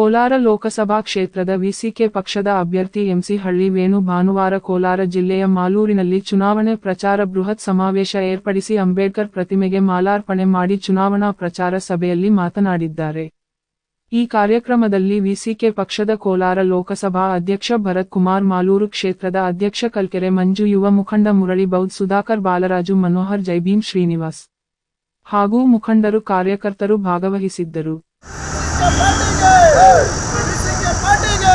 ಕೋಲಾರ ಲೋಕಸಭಾ ಕ್ಷೇತ್ರದ ವಿಸಿಕೆ ಪಕ್ಷದ ಅಭ್ಯರ್ಥಿ ಎಂಸಿ ಹಳ್ಳಿ ವೇಣು ಭಾನುವಾರ ಕೋಲಾರ ಜಿಲ್ಲೆಯ ಮಾಲೂರಿನಲ್ಲಿ ಚುನಾವಣೆ ಪ್ರಚಾರ ಬೃಹತ್ ಸಮಾವೇಶ ಏರ್ಪಡಿಸಿ ಅಂಬೇಡ್ಕರ್ ಪ್ರತಿಮೆಗೆ ಮಾಲಾರ್ಪಣೆ ಮಾಡಿ ಚುನಾವಣಾ ಪ್ರಚಾರ ಸಭೆಯಲ್ಲಿ ಮಾತನಾಡಿದ್ದಾರೆ. ಈ ಕಾರ್ಯಕ್ರಮದಲ್ಲಿ ವಿಸಿಕೆ ಪಕ್ಷದ ಕೋಲಾರ ಲೋಕಸಭಾ ಅಧ್ಯಕ್ಷ ಭರತ್ ಕುಮಾರ್, ಮಾಲೂರು ಕ್ಷೇತ್ರದ ಅಧ್ಯಕ್ಷ ಕಲ್ಕೆರೆ ಮಂಜು, ಯುವ ಮುಖಂಡ ಮುರಳಿ ಬೌದ್ ಸುಧಾಕರ್ ಬಾಲರಾಜು, ಮನೋಹರ್, ಜೈಭೀಮ್ ಶ್ರೀನಿವಾಸ್ ಹಾಗೂ ಮುಖಂಡರು ಕಾರ್ಯಕರ್ತರು ಭಾಗವಹಿಸಿದ್ದರು. ಪಾರ್ಟಿಗೆ. ಪಾರ್ಟಿಗೆ.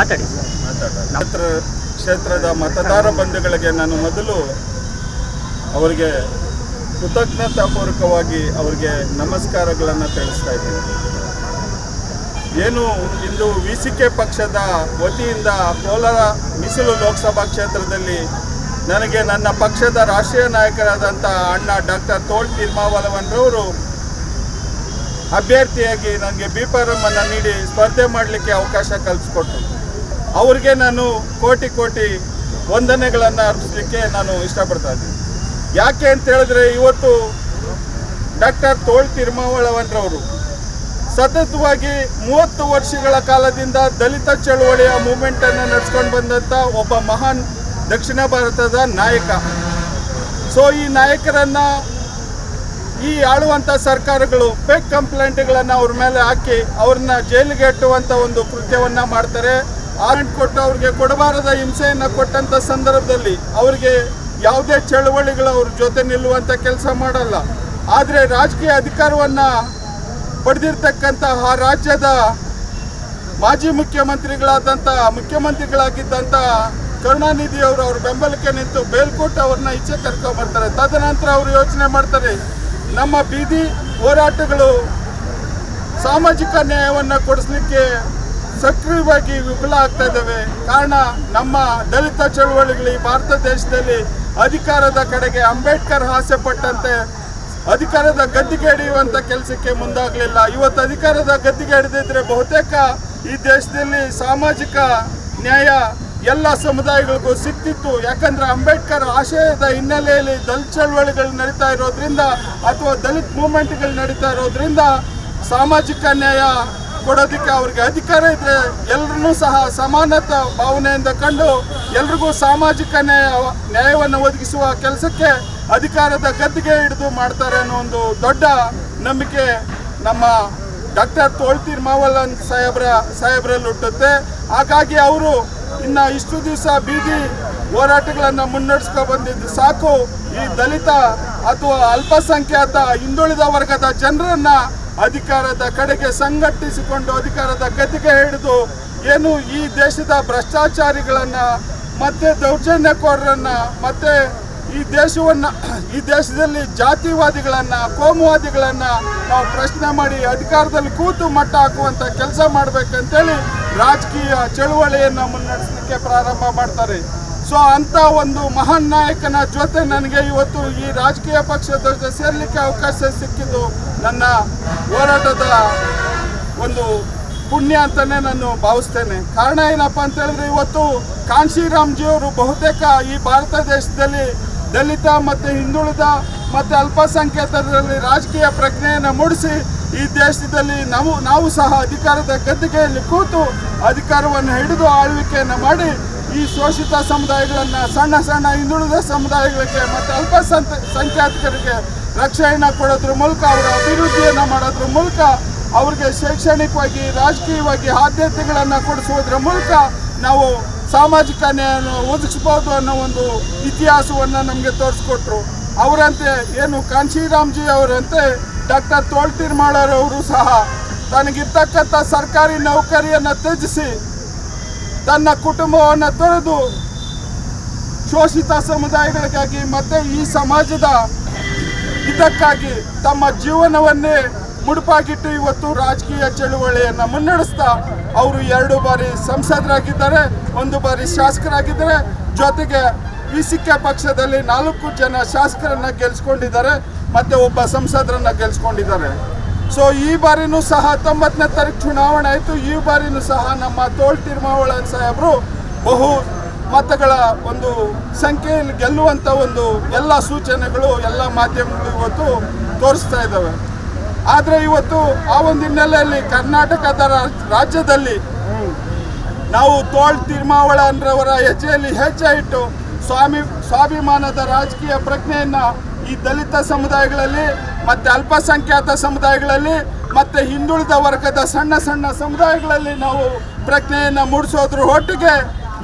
ಮಾತಾಡಿ. ಕ್ಷೇತ್ರ, ಕ್ಷೇತ್ರದ ಮತದಾರ ಬಂಧುಗಳಿಗೆ ನಾನು ಮೊದಲು ಅವರಿಗೆ ಕೃತಜ್ಞತಾಪೂರ್ವಕವಾಗಿ ಅವರಿಗೆ ನಮಸ್ಕಾರಗಳನ್ನು ತಿಳಿಸ್ತಾ ಇದ್ದೀನಿ. ಏನು ಇಂದು ವಿ ಸಿ ಕೆ ಪಕ್ಷದ ವತಿಯಿಂದ ಕೋಲಾರ ಮೀಸಲು ಲೋಕಸಭಾ ಕ್ಷೇತ್ರದಲ್ಲಿ ನನಗೆ ನನ್ನ ಪಕ್ಷದ ರಾಷ್ಟ್ರೀಯ ನಾಯಕರಾದಂಥ ಅಣ್ಣ ಡಾಕ್ಟರ್ ತೋಳ್ ತಿರ್ಮಾವಲವನ್ರವರು ಅಭ್ಯರ್ಥಿಯಾಗಿ ನನಗೆ ಬಿ ನೀಡಿ ಸ್ಪರ್ಧೆ ಮಾಡಲಿಕ್ಕೆ ಅವಕಾಶ ಕಲ್ಪಿಸ್ಕೊಟ್ರು. ಅವ್ರಿಗೆ ನಾನು ಕೋಟಿ ಕೋಟಿ ವಂದನೆಗಳನ್ನು ಅರ್ಪಿಸಲಿಕ್ಕೆ ನಾನು ಇಷ್ಟಪಡ್ತಾ ಇದ್ದೀನಿ. ಯಾಕೆ ಅಂತ ಹೇಳಿದ್ರೆ ಇವತ್ತು ಡಾಕ್ಟರ್ ತೋಳ್ ತಿರುಮಾವಳವನ್ರವರು ಸತತವಾಗಿ ಮೂವತ್ತು ವರ್ಷಗಳ ಕಾಲದಿಂದ ದಲಿತ ಚಳುವಳಿಯ ಮೂಮೆಂಟನ್ನು ನಡೆಸ್ಕೊಂಡು ಬಂದಂಥ ಒಬ್ಬ ಮಹಾನ್ ದಕ್ಷಿಣ ಭಾರತದ ನಾಯಕ. ಸೊ ಈ ನಾಯಕರನ್ನು ಈ ಆಳುವಂಥ ಸರ್ಕಾರಗಳು ಫೇಕ್ ಕಂಪ್ಲೇಂಟ್ಗಳನ್ನು ಅವ್ರ ಮೇಲೆ ಹಾಕಿ ಅವ್ರನ್ನ ಜೈಲಿಗೆ ಇಟ್ಟುವಂಥ ಒಂದು ಕೃತ್ಯವನ್ನು ಮಾಡ್ತಾರೆ. ಆರೆಂಟ್ ಕೊಟ್ಟು ಅವ್ರಿಗೆ ಕೊಡಬಾರದ ಹಿಂಸೆಯನ್ನು ಕೊಟ್ಟಂಥ ಸಂದರ್ಭದಲ್ಲಿ ಅವರಿಗೆ ಯಾವುದೇ ಚಳವಳಿಗಳು ಅವ್ರ ಜೊತೆ ನಿಲ್ಲುವಂಥ ಕೆಲಸ ಮಾಡಲ್ಲ. ಆದರೆ ರಾಜಕೀಯ ಅಧಿಕಾರವನ್ನು ಪಡೆದಿರ್ತಕ್ಕಂಥ ಆ ರಾಜ್ಯದ ಮಾಜಿ ಮುಖ್ಯಮಂತ್ರಿಗಳಾದಂಥ ಮುಖ್ಯಮಂತ್ರಿಗಳಾಗಿದ್ದಂಥ ಕರುಣಾನಿಧಿ ಅವರು ಅವ್ರ ಬೆಂಬಲಕ್ಕೆ ನಿಂತು ಬೇಲ್ಕೋಟ್ ಅವ್ರನ್ನ ಈಚೆ ಕರ್ಕೊಂಬರ್ತಾರೆ ತದನಂತರ ಅವರು ಯೋಚನೆ ಮಾಡ್ತಾರೆ, ನಮ್ಮ ಬೀದಿ ಹೋರಾಟಗಳು ಸಾಮಾಜಿಕ ನ್ಯಾಯವನ್ನು ಕೊಡಿಸ್ಲಿಕ್ಕೆ ಸಕ್ರಿಯವಾಗಿ ವಿಫಲ ಆಗ್ತಾ ಇದ್ದಾವೆ. ಕಾರಣ ನಮ್ಮ ದಲಿತ ಚಳುವಳಿಗಳು ಭಾರತ ದೇಶದಲ್ಲಿ ಅಧಿಕಾರದ ಕಡೆಗೆ ಅಂಬೇಡ್ಕರ್ ಆಸೆ ಪಟ್ಟಂತೆ ಅಧಿಕಾರದ ಗದ್ದಿಗೆ ಹಿಡಿಯುವಂಥ ಕೆಲಸಕ್ಕೆ ಮುಂದಾಗಲಿಲ್ಲ. ಇವತ್ತು ಅಧಿಕಾರದ ಗದ್ದಿಗೆ ಹಿಡಿದಿದ್ರೆ ಬಹುತೇಕ ಈ ದೇಶದಲ್ಲಿ ಸಾಮಾಜಿಕ ನ್ಯಾಯ ಎಲ್ಲ ಸಮುದಾಯಗಳಿಗೂ ಸಿಕ್ತಿತ್ತು. ಯಾಕಂದ್ರೆ ಅಂಬೇಡ್ಕರ್ ಆಶಯದ ಹಿನ್ನೆಲೆಯಲ್ಲಿ ದಲಿತ ಚಳವಳಿಗಳು ನಡೀತಾ ಇರೋದ್ರಿಂದ ಅಥವಾ ದಲಿತ ಮೂವ್ಮೆಂಟ್ಗಳು ನಡೀತಾ ಇರೋದ್ರಿಂದ ಸಾಮಾಜಿಕ ನ್ಯಾಯ ಕೊಡೋದಕ್ಕೆ ಅವ್ರಿಗೆ ಅಧಿಕಾರ ಇದ್ರೆ ಎಲ್ಲರನ್ನೂ ಸಹ ಸಮಾನತ ಭಾವನೆಯಿಂದ ಕಂಡು ಎಲ್ರಿಗೂ ಸಾಮಾಜಿಕ ನ್ಯಾಯ, ನ್ಯಾಯವನ್ನು ಒದಗಿಸುವ ಕೆಲಸಕ್ಕೆ ಅಧಿಕಾರದ ಗದ್ದಿಗೆ ಹಿಡಿದು ಮಾಡ್ತಾರೆ ಅನ್ನೋ ಒಂದು ದೊಡ್ಡ ನಂಬಿಕೆ ನಮ್ಮ ಡಾಕ್ಟರ್ ತೋಳ್ತೀರ್ ಮಾವಲ್ಲನ್ ಸಾಹೇಬ್ರ, ಸಾಹೇಬ್ರಲ್ಲಿ ಹುಟ್ಟುತ್ತೆ. ಹಾಗಾಗಿ ಅವರು ಇನ್ನು ಇಷ್ಟು ದಿವಸ ಬೀದಿ ಹೋರಾಟಗಳನ್ನು ಮುನ್ನಡೆಸ್ಕೊ ಬಂದಿದ್ದು ಸಾಕು. ಈ ದಲಿತ ಅಥವಾ ಅಲ್ಪಸಂಖ್ಯಾತ ಹಿಂದುಳಿದ ವರ್ಗದ ಜನರನ್ನ ಅಧಿಕಾರದ ಕಡೆಗೆ ಸಂಘಟಿಸಿಕೊಂಡು ಅಧಿಕಾರದ ಗದ್ದಿಗೆ ಹಿಡಿದು ಏನು ಈ ದೇಶದ ಭ್ರಷ್ಟಾಚಾರಿಗಳನ್ನ, ಮತ್ತೆ ದೌರ್ಜನ್ಯಕೋರರನ್ನ, ಮತ್ತೆ ಈ ದೇಶವನ್ನ, ಈ ದೇಶದಲ್ಲಿ ಜಾತಿವಾದಿಗಳನ್ನ, ಕೋಮುವಾದಿಗಳನ್ನ ನಾವು ಪ್ರಶ್ನೆ ಮಾಡಿ ಅಧಿಕಾರದಲ್ಲಿ ಕೂತು ಮಟ್ಟ ಹಾಕುವಂತ ಕೆಲಸ ಮಾಡ್ಬೇಕಂತೇಳಿ ರಾಜಕೀಯ ಚಳುವಳಿಯನ್ನ ಮುನ್ನಡೆಸಲಿಕ್ಕೆ ಪ್ರಾರಂಭ ಮಾಡ್ತಾರೆ. ಸೊ ಅಂತ ಒಂದು ಮಹಾನ್ ನಾಯಕನ ಜೊತೆ ನನಗೆ ಇವತ್ತು ಈ ರಾಜಕೀಯ ಪಕ್ಷದ ಜೊತೆ ಸೇರ್ಲಿಕ್ಕೆ ಅವಕಾಶ ಸಿಕ್ಕಿದ್ದು ನನ್ನ ಹೋರಾಟದ ಒಂದು ಪುಣ್ಯ ಅಂತಾನೆ ನಾನು ಭಾವಿಸ್ತೇನೆ. ಕಾರಣ ಏನಪ್ಪ ಅಂತ ಹೇಳಿದ್ರೆ ಇವತ್ತು ಕಾಂಶಿರಾಮ್ಜಿಯವರು ಬಹುತೇಕ ಈ ಭಾರತ ದೇಶದಲ್ಲಿ ದಲಿತ ಮತ್ತು ಹಿಂದುಳಿದ ಮತ್ತು ಅಲ್ಪಸಂಖ್ಯಾತರಲ್ಲಿ ರಾಜಕೀಯ ಪ್ರಜ್ಞೆಯನ್ನು ಮೂಡಿಸಿ ಈ ದೇಶದಲ್ಲಿ ನಾವು ನಾವು ಸಹ ಅಧಿಕಾರದ ಗದ್ದಿಗೆಯಲ್ಲಿ ಕೂತು ಅಧಿಕಾರವನ್ನು ಹಿಡಿದು ಆಳ್ವಿಕೆಯನ್ನು ಮಾಡಿ ಈ ಶೋಷಿತ ಸಮುದಾಯಗಳನ್ನು ಸಣ್ಣ ಸಣ್ಣ ಹಿಂದುಳಿದ ಸಮುದಾಯಗಳಿಗೆ ಮತ್ತು ಅಲ್ಪಸಂಖ್ಯ ಸಂಖ್ಯಾತಕರಿಗೆ ರಕ್ಷಣೆಯನ್ನು ಕೊಡೋದ್ರ ಮೂಲಕ ಅವರ ಅಭಿವೃದ್ಧಿಯನ್ನು ಮಾಡೋದ್ರ ಮೂಲಕ ಅವ್ರಿಗೆ ಶೈಕ್ಷಣಿಕವಾಗಿ, ರಾಜಕೀಯವಾಗಿ ಆದ್ಯತೆಗಳನ್ನು ಕೊಡಿಸೋದ್ರ ಮೂಲಕ ನಾವು ಸಾಮಾಜಿಕ ನ್ಯಾಯವನ್ನು ಒದಗಿಸ್ಬೋದು ಅನ್ನೋ ಒಂದು ಇತಿಹಾಸವನ್ನು ನಮಗೆ ತೋರಿಸ್ಕೊಟ್ರು. ಅವರಂತೆ ಏನು ಕಾಂಶಿರಾಮ್ಜಿ ಅವರಂತೆ ಡಾಕ್ಟರ್ ತೋಳ್ತಿರ್ಮಾಳರ್ ಅವರು ಸಹ ತನಗಿರ್ತಕ್ಕಂಥ ಸರ್ಕಾರಿ ನೌಕರಿಯನ್ನು ತ್ಯಜಿಸಿ ತನ್ನ ಕುಟುಂಬವನ್ನು ತೊರೆದು ಶೋಷಿತ ಸಮುದಾಯಗಳಿಗಾಗಿ ಮತ್ತೆ ಈ ಸಮಾಜದ ಇದಕ್ಕಾಗಿ ತಮ್ಮ ಜೀವನವನ್ನೇ ಮುಡುಪಾಗಿಟ್ಟು ಇವತ್ತು ರಾಜಕೀಯ ಚಳುವಳಿಯನ್ನು ಮುನ್ನಡೆಸ್ತಾ ಅವರು ಎರಡು ಬಾರಿ ಸಂಸದರಾಗಿದ್ದಾರೆ, ಒಂದು ಬಾರಿ ಶಾಸಕರಾಗಿದ್ದಾರೆ. ಜೊತೆಗೆ ವಿಸಿಕೆ ಪಕ್ಷದಲ್ಲಿ ನಾಲ್ಕು ಜನ ಶಾಸಕರನ್ನು ಗೆಲ್ಸ್ಕೊಂಡಿದ್ದಾರೆ, ಮತ್ತು ಒಬ್ಬ ಸಂಸದರನ್ನ ಗೆಲ್ಸ್ಕೊಂಡಿದ್ದಾರೆ. ಸೊ ಈ ಬಾರಿನೂ ಸಹ ಹತ್ತೊಂಬತ್ತನೇ ತಾರೀಕು ಚುನಾವಣೆ ಆಯಿತು. ಈ ಬಾರಿನೂ ಸಹ ನಮ್ಮ ತೋಳ್ ತಿರುಮಾವಳ ಸಾಹೇಬರು ಬಹು ಮತಗಳ ಒಂದು ಸಂಖ್ಯೆಯಲ್ಲಿ ಗೆಲ್ಲುವಂಥ ಒಂದು ಎಲ್ಲ ಸೂಚನೆಗಳು, ಎಲ್ಲ ಮಾಧ್ಯಮಗಳು ಇವತ್ತು ತೋರಿಸ್ತಾ ಇದ್ದಾವೆ. ಆದರೆ ಇವತ್ತು ಆ ಒಂದು ಹಿನ್ನೆಲೆಯಲ್ಲಿ ಕರ್ನಾಟಕದ ರಾಜ್ಯದಲ್ಲಿ ನಾವು ತೋಳ್ ತಿರುಮಾವಳನ್ರವರ ಹೆಜ್ಜೆಯಲ್ಲಿ ಹೆಜ್ಜೆ ಇಟ್ಟು ಸ್ವಾಮಿ, ಸ್ವಾಭಿಮಾನದ ರಾಜಕೀಯ ಪ್ರಜ್ಞೆಯನ್ನ ಈ ದಲಿತ ಸಮುದಾಯಗಳಲ್ಲಿ, ಮತ್ತೆ ಅಲ್ಪಸಂಖ್ಯಾತ ಸಮುದಾಯಗಳಲ್ಲಿ, ಮತ್ತೆ ಹಿಂದುಳಿದ ವರ್ಗದ ಸಣ್ಣ ಸಣ್ಣ ಸಮುದಾಯಗಳಲ್ಲಿ ನಾವು ಪ್ರಜ್ಞೆಯನ್ನು ಮೂಡಿಸೋದ್ರ ಒಟ್ಟಿಗೆ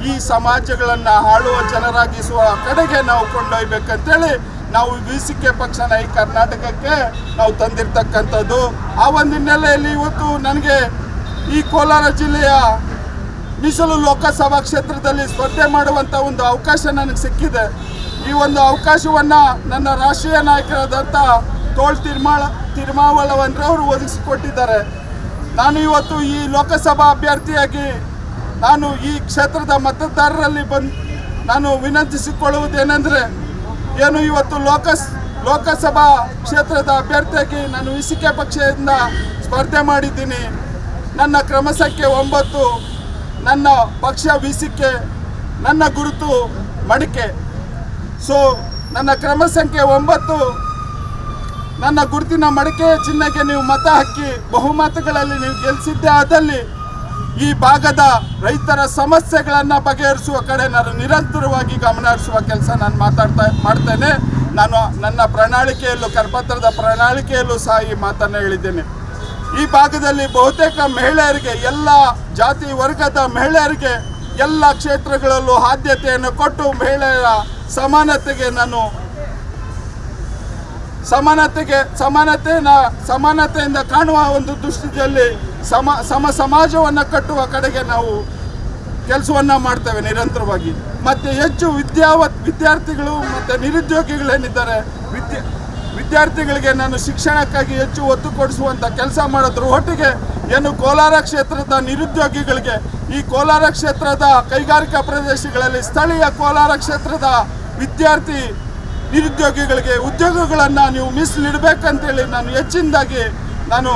ಈ ಸಮಾಜಗಳನ್ನು ಆಳುವ ಜನರಾಗಿಸುವ ಕಡೆಗೆ ನಾವು ಕೊಂಡೊಯ್ಬೇಕಂತೇಳಿ ನಾವು ವಿ ಸಿ ಕೆ ಪಕ್ಷನ ಈ ಕರ್ನಾಟಕಕ್ಕೆ ನಾವು ತಂದಿರ್ತಕ್ಕಂಥದ್ದು. ಆ ಒಂದು ಹಿನ್ನೆಲೆಯಲ್ಲಿ ಇವತ್ತು ನನಗೆ ಈ ಕೋಲಾರ ಜಿಲ್ಲೆಯ ಮೀಸಲು ಲೋಕಸಭಾ ಕ್ಷೇತ್ರದಲ್ಲಿ ಸ್ಪರ್ಧೆ ಮಾಡುವಂಥ ಒಂದು ಅವಕಾಶ ನನಗೆ ಸಿಕ್ಕಿದೆ. ಈ ಒಂದು ಅವಕಾಶವನ್ನು ನನ್ನ ರಾಷ್ಟ್ರೀಯ ನಾಯಕರಾದಂಥ ತೋಳ್ ತಿರ್ಮಾಳ ತಿರುಮಾವಳವನ್ರವರು ಒದಗಿಸಿಕೊಟ್ಟಿದ್ದಾರೆ. ನಾನು ಇವತ್ತು ಈ ಲೋಕಸಭಾ ಅಭ್ಯರ್ಥಿಯಾಗಿ ನಾನು ಈ ಕ್ಷೇತ್ರದ ಮತದಾರರಲ್ಲಿ ಬಂದು ನಾನು ವಿನಂತಿಸಿಕೊಳ್ಳುವುದೇನೆಂದರೆ, ಏನು ಇವತ್ತು ಲೋಕಸ್ ಲೋಕಸಭಾ ಕ್ಷೇತ್ರದ ಅಭ್ಯರ್ಥಿಯಾಗಿ ನಾನು ವಿಸಿಕೆ ಪಕ್ಷದಿಂದ ಸ್ಪರ್ಧೆ ಮಾಡಿದ್ದೀನಿ. ನನ್ನ ಕ್ರಮ ಸಂಖ್ಯೆ ಒಂಬತ್ತು, ನನ್ನ ಪಕ್ಷ ವಿಸಿಕೆ, ನನ್ನ ಗುರುತು ಮಡಿಕೆ. ಸೊ ನನ್ನ ಕ್ರಮ ಸಂಖ್ಯೆ ಒಂಬತ್ತು. ನನ್ನ ಗುರುತಿನ ಮಡಿಕೆ ಚಿನ್ನಕ್ಕೆ ನೀವು ಮತ ಹಾಕಿ ಬಹುಮತಗಳಲ್ಲಿ ನೀವು ಗೆಲ್ಲಿಸಿದ್ದೇ ಆದಲ್ಲಿ ಈ ಭಾಗದ ರೈತರ ಸಮಸ್ಯೆಗಳನ್ನು ಬಗೆಹರಿಸುವ ಕಡೆ ನಾನು ನಿರಂತರವಾಗಿ ಗಮನ ಹರಿಸುವ ಕೆಲಸ ನಾನು ಮಾತಾಡ್ತಾ ಮಾಡ್ತೇನೆ. ನಾನು ನನ್ನ ಪ್ರಣಾಳಿಕೆಯಲ್ಲೂ ಕರ್ಪತ್ರದ ಪ್ರಣಾಳಿಕೆಯಲ್ಲೂ ಸಹ ಈ ಮಾತನ್ನು ಹೇಳಿದ್ದೇನೆ. ಈ ಭಾಗದಲ್ಲಿ ಬಹುತೇಕ ಮಹಿಳೆಯರಿಗೆ, ಎಲ್ಲ ಜಾತಿ ವರ್ಗದ ಮಹಿಳೆಯರಿಗೆ ಎಲ್ಲ ಕ್ಷೇತ್ರಗಳಲ್ಲೂ ಆದ್ಯತೆಯನ್ನು ಕೊಟ್ಟು ಮಹಿಳೆಯರ ಸಮಾನತೆಗೆ ನಾನು ಸಮಾನತೆಗೆ ಸಮಾನತೆನ ಸಮಾನತೆಯಿಂದ ಕಾಣುವ ಒಂದು ದೃಷ್ಟಿಯಲ್ಲಿ ಸಮ ಸಮ ಸಮಾಜವನ್ನು ಕಟ್ಟುವ ಕಡೆಗೆ ನಾವು ಕೆಲಸವನ್ನು ಮಾಡ್ತೇವೆ ನಿರಂತರವಾಗಿ. ಮತ್ತು ಹೆಚ್ಚು ವಿದ್ಯಾವತ್ ವಿದ್ಯಾರ್ಥಿಗಳು ಮತ್ತು ನಿರುದ್ಯೋಗಿಗಳೇನಿದ್ದಾರೆ, ವಿದ್ಯಾ ವಿದ್ಯಾರ್ಥಿಗಳಿಗೆ ನಾನು ಶಿಕ್ಷಣಕ್ಕಾಗಿ ಹೆಚ್ಚು ಒತ್ತು ಕೊಡಿಸುವಂಥ ಕೆಲಸ ಮಾಡೋದ್ರ ಒಟ್ಟಿಗೆ ಏನು ಕೋಲಾರ ಕ್ಷೇತ್ರದ ನಿರುದ್ಯೋಗಿಗಳಿಗೆ, ಈ ಕೋಲಾರ ಕ್ಷೇತ್ರದ ಕೈಗಾರಿಕಾ ಪ್ರದೇಶಗಳಲ್ಲಿ ಸ್ಥಳೀಯ ಕೋಲಾರ ಕ್ಷೇತ್ರದ ವಿದ್ಯಾರ್ಥಿ ನಿರುದ್ಯೋಗಿಗಳಿಗೆ ಉದ್ಯೋಗಗಳನ್ನು ನೀವು ಮೀಸಲಿಡಬೇಕಂತೇಳಿ ನಾನು ಹೆಚ್ಚಿನದಾಗಿ ನಾನು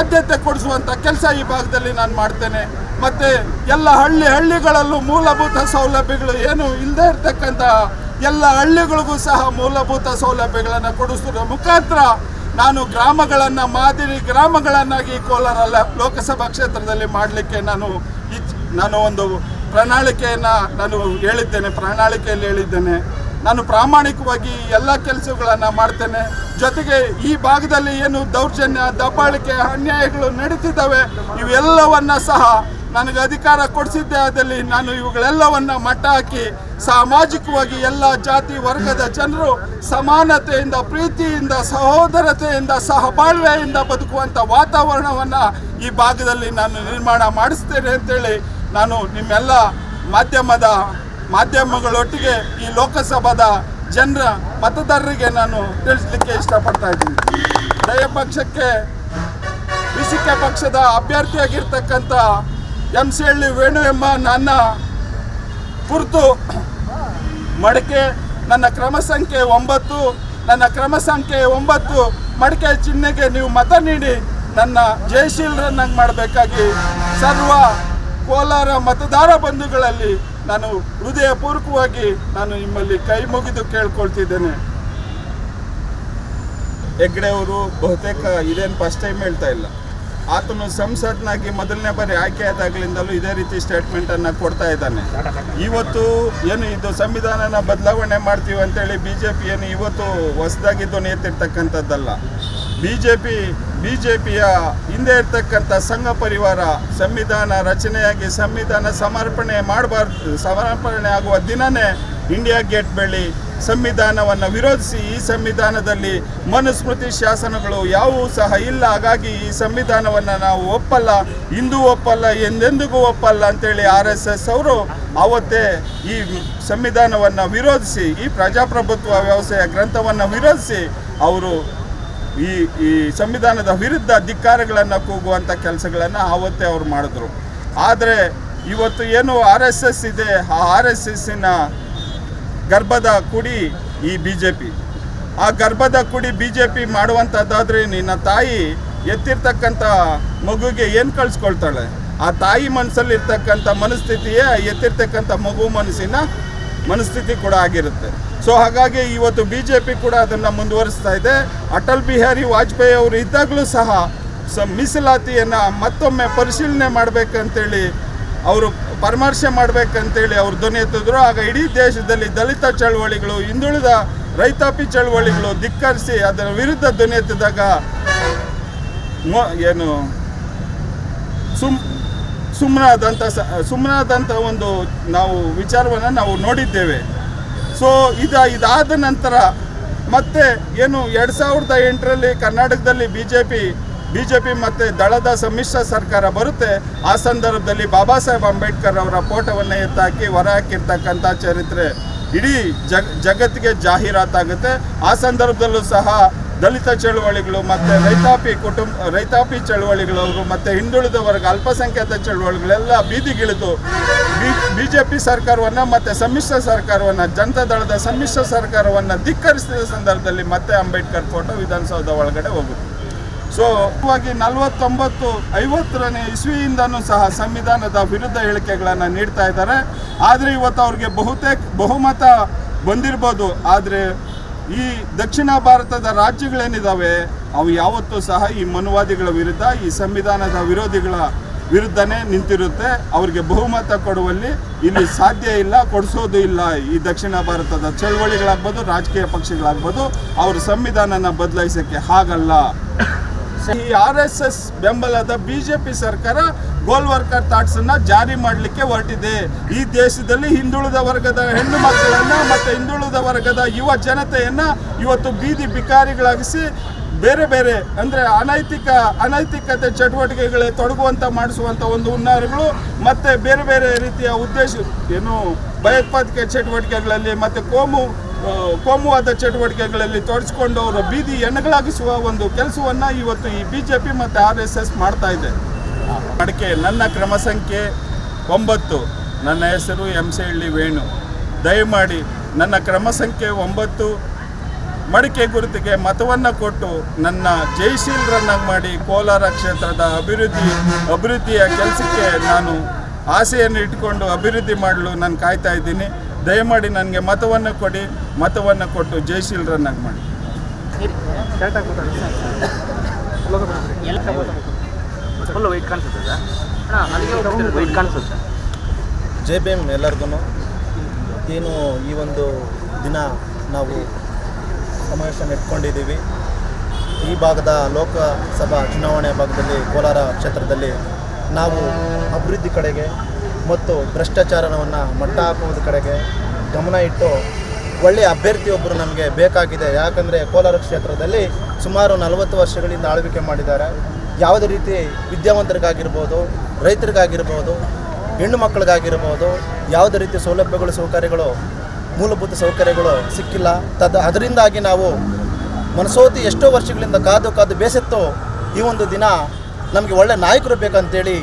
ಆದ್ಯತೆ ಕೊಡಿಸುವಂಥ ಕೆಲಸ ಈ ಭಾಗದಲ್ಲಿ ನಾನು ಮಾಡ್ತೇನೆ. ಮತ್ತು ಎಲ್ಲ ಹಳ್ಳಿ ಹಳ್ಳಿಗಳಲ್ಲೂ ಮೂಲಭೂತ ಸೌಲಭ್ಯಗಳು ಏನು ಇಲ್ಲದೇ ಇರ್ತಕ್ಕಂಥ ಎಲ್ಲ ಹಳ್ಳಿಗಳಿಗೂ ಸಹ ಮೂಲಭೂತ ಸೌಲಭ್ಯಗಳನ್ನು ಕೊಡಿಸುವುದರ ಮುಖಾಂತರ ನಾನು ಗ್ರಾಮಗಳನ್ನು ಮಾದರಿ ಗ್ರಾಮಗಳನ್ನಾಗಿ ಕೋಲಾರ ಲೋಕಸಭಾ ಕ್ಷೇತ್ರದಲ್ಲಿ ಮಾಡಲಿಕ್ಕೆ ನಾನು ನಾನು ಒಂದು ಪ್ರಣಾಳಿಕೆಯನ್ನು ನಾನು ಹೇಳಿದ್ದೇನೆ, ಪ್ರಣಾಳಿಕೆಯಲ್ಲಿ ಹೇಳಿದ್ದೇನೆ. ನಾನು ಪ್ರಾಮಾಣಿಕವಾಗಿ ಎಲ್ಲ ಕೆಲಸಗಳನ್ನು ಮಾಡ್ತೇನೆ. ಜೊತೆಗೆ ಈ ಭಾಗದಲ್ಲಿ ಏನು ದೌರ್ಜನ್ಯ, ದಬ್ಬಾಳಿಕೆ, ಅನ್ಯಾಯಗಳು ನಡೀತಿದ್ದಾವೆ, ಇವೆಲ್ಲವನ್ನ ಸಹ ನನಗೆ ಅಧಿಕಾರ ಕೊಡಿಸಿದ್ದೆ, ಆದಲ್ಲಿ ನಾನು ಇವುಗಳೆಲ್ಲವನ್ನ ಮಟ್ಟ ಹಾಕಿ ಸಾಮಾಜಿಕವಾಗಿ ಎಲ್ಲ ಜಾತಿ ವರ್ಗದ ಜನರು ಸಮಾನತೆಯಿಂದ, ಪ್ರೀತಿಯಿಂದ, ಸಹೋದರತೆಯಿಂದ, ಸಹಬಾಳ್ವೆಯಿಂದ ಬದುಕುವಂಥ ವಾತಾವರಣವನ್ನು ಈ ಭಾಗದಲ್ಲಿ ನಾನು ನಿರ್ಮಾಣ ಮಾಡಿಸ್ತೇನೆ ಅಂತೇಳಿ ನಾನು ನಿಮ್ಮೆಲ್ಲ ಮಾಧ್ಯಮದ ಮಾಧ್ಯಮಗಳೊಟ್ಟಿಗೆ ಈ ಲೋಕಸಭಾದ ಜನರ ಮತದಾರರಿಗೆ ನಾನು ತಿಳಿಸ್ಲಿಕ್ಕೆ ಇಷ್ಟಪಡ್ತಾ ಇದ್ದೀನಿ. ದಯ ಪಕ್ಷಕ್ಕೆ ಬಿಸಿಕೆ ಪಕ್ಷದ ಅಭ್ಯರ್ಥಿಯಾಗಿರ್ತಕ್ಕಂಥ ಎಂ ಸಿ ಹಳ್ಳಿ ವೇಣು ಎಂಬ ನನ್ನ ಕುರ್ತು ಮಡಿಕೆ, ನನ್ನ ಕ್ರಮ ಸಂಖ್ಯೆ ಒಂಬತ್ತು, ನನ್ನ ಕ್ರಮ ಸಂಖ್ಯೆ ಒಂಬತ್ತು, ಮಡಕೆ ಚಿಹ್ನೆಗೆ ನೀವು ಮತ ನೀಡಿ ನನ್ನ ಜಯಶೀಲರನ್ನಾಗಿ ಮಾಡಬೇಕಾಗಿ ಸರ್ವ ಕೋಲಾರ ಮತದಾರ ಬಂಧುಗಳಲ್ಲಿ ನಾನು ಹೃದಯಪೂರ್ವಕವಾಗಿ ನಾನು ನಿಮ್ಮಲ್ಲಿ ಕೈ ಮುಗಿದು ಕೇಳ್ಕೊಳ್ತಿದ್ದೇನೆ. ಹೆಗ್ಡೆ ಅವರು ಬಹುತೇಕ ಇದೇನು ಫಸ್ಟ್ ಟೈಮ್ ಹೇಳ್ತಾ ಇಲ್ಲ. ಆತನು ಸಂಸತ್ನಾಗಿ ಮೊದಲನೇ ಬಾರಿ ಆಯ್ಕೆ ಆದಾಗಲಿಂದಲೂ ಇದೇ ರೀತಿ ಸ್ಟೇಟ್ಮೆಂಟನ್ನು ಕೊಡ್ತಾ ಇದ್ದಾನೆ. ಇವತ್ತು ಏನು ಇದು ಸಂವಿಧಾನನ ಬದಲಾವಣೆ ಮಾಡ್ತೀವಿ ಅಂತೇಳಿ ಬಿ ಜೆ ಪಿ ಏನು ಇವತ್ತು ಹೊಸದಾಗಿ ಧ್ವನಿ ಎತ್ತಿರ್ತಕ್ಕಂಥದ್ದಲ್ಲ B J P B J ಪಿಯ ಹಿಂದೆ ಇರ್ತಕ್ಕಂಥ ಸಂಘ ಪರಿವಾರ ಸಂವಿಧಾನ ರಚನೆಯಾಗಿ ಸಂವಿಧಾನ ಸಮರ್ಪಣೆ ಮಾಡಬಾರ್ದು, ಸಮರ್ಪಣೆ ಆಗುವ ದಿನನೇ ಇಂಡಿಯಾ ಗೇಟ್ ಬೆಳಿ ಸಂವಿಧಾನವನ್ನು ವಿರೋಧಿಸಿ ಈ ಸಂವಿಧಾನದಲ್ಲಿ ಮನುಸ್ಮೃತಿ ಶಾಸನಗಳು ಯಾವುವು ಸಹ ಇಲ್ಲ. ಹಾಗಾಗಿ ಈ ಸಂವಿಧಾನವನ್ನು ನಾವು ಒಪ್ಪಲ್ಲ, ಹಿಂದೂ ಒಪ್ಪಲ್ಲ, ಎಂದೆಂದಿಗೂ ಒಪ್ಪಲ್ಲ ಅಂತೇಳಿ ಆರ್ ಎಸ್ ಎಸ್ ಅವರು ಆವತ್ತೇ ಈ ಸಂವಿಧಾನವನ್ನು ವಿರೋಧಿಸಿ, ಈ ಪ್ರಜಾಪ್ರಭುತ್ವ ವ್ಯವಸ್ಥೆಯ ಗ್ರಂಥವನ್ನು ವಿರೋಧಿಸಿ ಅವರು ಈ ಈ ಸಂವಿಧಾನದ ವಿರುದ್ಧ ಧಿಕ್ಕಾರಗಳನ್ನು ಕೂಗುವಂಥ ಕೆಲಸಗಳನ್ನು ಆವತ್ತೇ ಅವರು ಮಾಡಿದ್ರು. ಆದರೆ ಇವತ್ತು ಏನು ಆರ್ ಎಸ್ ಎಸ್ ಇದೆ. ಆ ಆರ್ ಎಸ್ ಎಸ್ಸಿನ ಗರ್ಭದ ಕುಡಿ ಈ ಬಿ ಜೆ ಪಿ ಆ ಗರ್ಭದ ಕುಡಿ ಬಿ ಜೆ ಪಿ ಮಾಡುವಂಥದ್ದಾದರೆ ನಿನ್ನ ತಾಯಿ ಎತ್ತಿರ್ತಕ್ಕಂಥ ಮಗುಗೆ ಏನು ಕಳಿಸ್ಕೊಳ್ತಾಳೆ? ಆ ತಾಯಿ ಮನಸ್ಸಲ್ಲಿರ್ತಕ್ಕಂಥ ಮನಸ್ಥಿತಿಯೇ ಎತ್ತಿರ್ತಕ್ಕಂಥ ಮಗು ಮನಸ್ಸಿನ ಮನಸ್ಥಿತಿ ಕೂಡ ಆಗಿರುತ್ತೆ. ಸೊ ಹಾಗಾಗಿ ಇವತ್ತು ಬಿ ಜೆ ಪಿ ಕೂಡ ಅದನ್ನು ಮುಂದುವರಿಸ್ತಾ ಇದೆ. ಅಟಲ್ ಬಿಹಾರಿ ವಾಜಪೇಯಿ ಅವರು ಇದ್ದಾಗಲೂ ಸಹ ಸ ಮೀಸಲಾತಿಯನ್ನು ಮತ್ತೊಮ್ಮೆ ಪರಿಶೀಲನೆ ಮಾಡಬೇಕಂತೇಳಿ ಅವರು ಪರಾಮರ್ಶೆ ಮಾಡಬೇಕಂತೇಳಿ ಅವರು ಧ್ವನಿ ಎತ್ತಿದ್ರು. ಆಗ ಇಡೀ ದೇಶದಲ್ಲಿ ದಲಿತ ಚಳವಳಿಗಳು, ಹಿಂದುಳಿದ ರೈತಾಪಿ ಚಳವಳಿಗಳು ಧಿಕ್ಕರಿಸಿ ಅದರ ವಿರುದ್ಧ ಧ್ವನಿ ಎತ್ತಿದಾಗ ಏನು, ಸುಮ್ ಸುಮ್ಮನಾದಂಥ ಸುಮ್ಮನಾದಂಥ ಒಂದು ನಾವು ವಿಚಾರವನ್ನು ನಾವು ನೋಡಿದ್ದೇವೆ. ಸೊ ಇದು, ಇದಾದ ನಂತರ ಮತ್ತೆ ಏನು ಎರಡು ಸಾವಿರದ ಎಂಟರಲ್ಲಿ ಕರ್ನಾಟಕದಲ್ಲಿ B J P B J P ಮತ್ತು ದಳದ ಸಮ್ಮಿಶ್ರ ಸರ್ಕಾರ ಬರುತ್ತೆ, ಆ ಸಂದರ್ಭದಲ್ಲಿ ಬಾಬಾ ಸಾಹೇಬ್ ಅಂಬೇಡ್ಕರ್ ಅವರ ಫೋಟೋವನ್ನು ಎತ್ತಾಕಿ ಹೊರ ಹಾಕಿರ್ತಕ್ಕಂಥ ಚರಿತ್ರೆ ಇಡೀ ಜಗ್, ಜಗತ್ತಿಗೆ ಜಾಹೀರಾತಾಗುತ್ತೆ. ಆ ಸಂದರ್ಭದಲ್ಲೂ ಸಹ ದಲಿತ ಚಳುವಳಿಗಳು ಮತ್ತು ರೈತಾಪಿ ಕುಟುಂಬ ರೈತಾಪಿ ಚಳುವಳಿಗಳವರು ಮತ್ತು ಹಿಂದುಳಿದ ವರ್ಗ ಅಲ್ಪಸಂಖ್ಯಾತ ಚಳುವಳಿಗಳೆಲ್ಲ ಬೀದಿಗಿಳಿದು ಬಿ ಜೆ ಪಿ ಸರ್ಕಾರವನ್ನು ಮತ್ತು ಸಮ್ಮಿಶ್ರ ಸರ್ಕಾರವನ್ನು, ಜನತಾ ದಳದ ಸಮ್ಮಿಶ್ರ ಸರ್ಕಾರವನ್ನು ಧಿಕ್ಕರಿಸಿದ ಸಂದರ್ಭದಲ್ಲಿ ಮತ್ತೆ ಅಂಬೇಡ್ಕರ್ ಫೋಟೋ ವಿಧಾನಸೌಧ ಒಳಗಡೆ ಹೋಗುತ್ತೆ. ಸೊ ವಾಗಿ ನಲವತ್ತೊಂಬತ್ತು, ಐವತ್ತರನೇ ಇಸ್ವಿಯಿಂದನೂ ಸಹ ಸಂವಿಧಾನದ ವಿರುದ್ಧ ಹೇಳಿಕೆಗಳನ್ನು ನೀಡ್ತಾ ಇದ್ದಾರೆ. ಆದರೆ ಇವತ್ತು ಅವ್ರಿಗೆ ಬಹುತೇಕ ಬಹುಮತ ಬಂದಿರ್ಬೋದು. ಆದರೆ ಈ ದಕ್ಷಿಣ ಭಾರತದ ರಾಜ್ಯಗಳೇನಿದ್ದಾವೆ ಅವು ಯಾವತ್ತೂ ಸಹ ಈ ಮನುವಾದಿಗಳ ವಿರುದ್ಧ, ಈ ಸಂವಿಧಾನದ ವಿರೋಧಿಗಳ ವಿರುದ್ಧನೇ ನಿಂತಿರುತ್ತೆ. ಅವ್ರಿಗೆ ಬಹುಮತ ಕೊಡುವಲ್ಲಿ ಇಲ್ಲಿ ಸಾಧ್ಯ ಇಲ್ಲ, ಕೊಡಿಸೋದು ಇಲ್ಲ. ಈ ದಕ್ಷಿಣ ಭಾರತದ ಚಳವಳಿಗಳಾಗ್ಬೋದು, ರಾಜಕೀಯ ಪಕ್ಷಗಳಾಗ್ಬೋದು, ಅವರು ಸಂವಿಧಾನನ ಬದಲಾಯಿಸೋಕ್ಕೆ ಹಾಗಲ್ಲ ಈ ಆರ್ ಎಸ್ ಎಸ್ ಬೆಂಬಲದ ಬಿಜೆಪಿ ಸರ್ಕಾರ ಗೋಲ್ ವರ್ಕರ್ ಥಾಟ್ಸ್ ಅನ್ನ ಜಾರಿ ಮಾಡಲಿಕ್ಕೆ ಹೊರಟಿದೆ. ಈ ದೇಶದಲ್ಲಿ ಹಿಂದುಳಿದ ವರ್ಗದ ಹೆಣ್ಣು ಮಕ್ಕಳನ್ನ ಮತ್ತೆ ಹಿಂದುಳಿದ ವರ್ಗದ ಯುವ ಜನತೆಯನ್ನ ಇವತ್ತು ಬೀದಿ ಬಿಕಾರಿಗಳಾಗಿಸಿ ಬೇರೆ ಬೇರೆ ಅಂದ್ರೆ ಅನೈತಿಕ, ಅನೈತಿಕತೆ ಚಟುವಟಿಕೆಗಳೇ ತೊಡಗುವಂತ ಮಾಡಿಸುವಂತ ಒಂದು ಹುನ್ನಾರಗಳು ಮತ್ತೆ ಬೇರೆ ಬೇರೆ ರೀತಿಯ ಉದ್ದೇಶ, ಏನು ಭಯೋತ್ಪಾದಕ ಚಟುವಟಿಕೆಗಳಲ್ಲಿ ಮತ್ತೆ ಕೋಮು ಕೋಮುವಾದ ಚಟುವಟಿಕೆಗಳಲ್ಲಿ ತೊಡಗಿಸ್ಕೊಂಡು ಅವರ ಬೀದಿ ಎಣ್ಣೆಗಳಾಗಿಸುವ ಒಂದು ಕೆಲಸವನ್ನು ಇವತ್ತು ಈ ಬಿ ಜೆ ಪಿ ಮತ್ತು ಆರ್ ಎಸ್ ಎಸ್ ಮಾಡ್ತಾ ಇದೆ. ಅಡಿಕೆ ನನ್ನ ಕ್ರಮ ಸಂಖ್ಯೆ ಒಂಬತ್ತು. ನನ್ನ ಹೆಸರು ಎಂ ಸಿ ಹಳ್ಳಿ ವೇಣು. ದಯಮಾಡಿ ನನ್ನ ಕ್ರಮ ಸಂಖ್ಯೆ ಒಂಬತ್ತು. ಮಡಿಕೆ ಗುರುತಿಗೆ ಮತವನ್ನು ಕೊಟ್ಟು ನನ್ನ ಜಯಶೀಲರನ್ನಾಗಿ ಮಾಡಿ ಕೋಲಾರ ಕ್ಷೇತ್ರದ ಅಭಿವೃದ್ಧಿ, ಅಭಿವೃದ್ಧಿಯ ಕೆಲಸಕ್ಕೆ ನಾನು ಆಸೆಯನ್ನು ಇಟ್ಟುಕೊಂಡು ಅಭಿವೃದ್ಧಿ ಮಾಡಲು ನಾನು ಕಾಯ್ತಾ ಇದ್ದೀನಿ. ದಯಮಾಡಿ ನನಗೆ ಮತವನ್ನು ಕೊಡಿ, ಮತವನ್ನು ಕೊಟ್ಟು ಜಯಶೀಲರನ್ನಾಗಿ ಮಾಡಿ ಫುಲ್ ಬಿ ಜೈ ಭೀಮ್ ಎಲ್ಲರಿಗೂ ಏನು ಈ ಒಂದು ದಿನ ನಾವು ಸಮಾವೇಶ ಇಟ್ಕೊಂಡಿದ್ದೀವಿ. ಈ ಭಾಗದ ಲೋಕಸಭಾ ಚುನಾವಣೆ ಭಾಗದಲ್ಲಿ ಕೋಲಾರ ಕ್ಷೇತ್ರದಲ್ಲಿ ನಾವು ಅಭಿವೃದ್ಧಿ ಕಡೆಗೆ ಮತ್ತು ಭ್ರಷ್ಟಾಚಾರವನ್ನು ಮಟ್ಟ ಹಾಕುವುದ ಕಡೆಗೆ ಗಮನ ಇಟ್ಟು ಒಳ್ಳೆಯ ಅಭ್ಯರ್ಥಿಯೊಬ್ಬರು ನಮಗೆ ಬೇಕಾಗಿದೆ. ಯಾಕಂದರೆ ಕೋಲಾರ ಕ್ಷೇತ್ರದಲ್ಲಿ ಸುಮಾರು ನಲವತ್ತು ವರ್ಷಗಳಿಂದ ಆಳ್ವಿಕೆ ಮಾಡಿದ್ದಾರೆ. ಯಾವುದೇ ರೀತಿ ವಿದ್ಯಾವಂತರಿಗಾಗಿರ್ಬೋದು, ರೈತರಿಗಾಗಿರ್ಬೋದು, ಹೆಣ್ಣು ಮಕ್ಕಳಿಗಾಗಿರ್ಬೋದು, ಯಾವುದೇ ರೀತಿ ಸೌಲಭ್ಯಗಳು, ಸೌಕರ್ಯಗಳು, ಮೂಲಭೂತ ಸೌಕರ್ಯಗಳು ಸಿಕ್ಕಿಲ್ಲ. ತದ ಅದರಿಂದಾಗಿ ನಾವು ಮನಸೋತಿ ಎಷ್ಟೋ ವರ್ಷಗಳಿಂದ ಕಾದು ಕಾದು ಬೇಸತ್ತು ಈ ಒಂದು ದಿನ ನಮಗೆ ಒಳ್ಳೆ ನಾಯಕರು ಬೇಕಂತೇಳಿ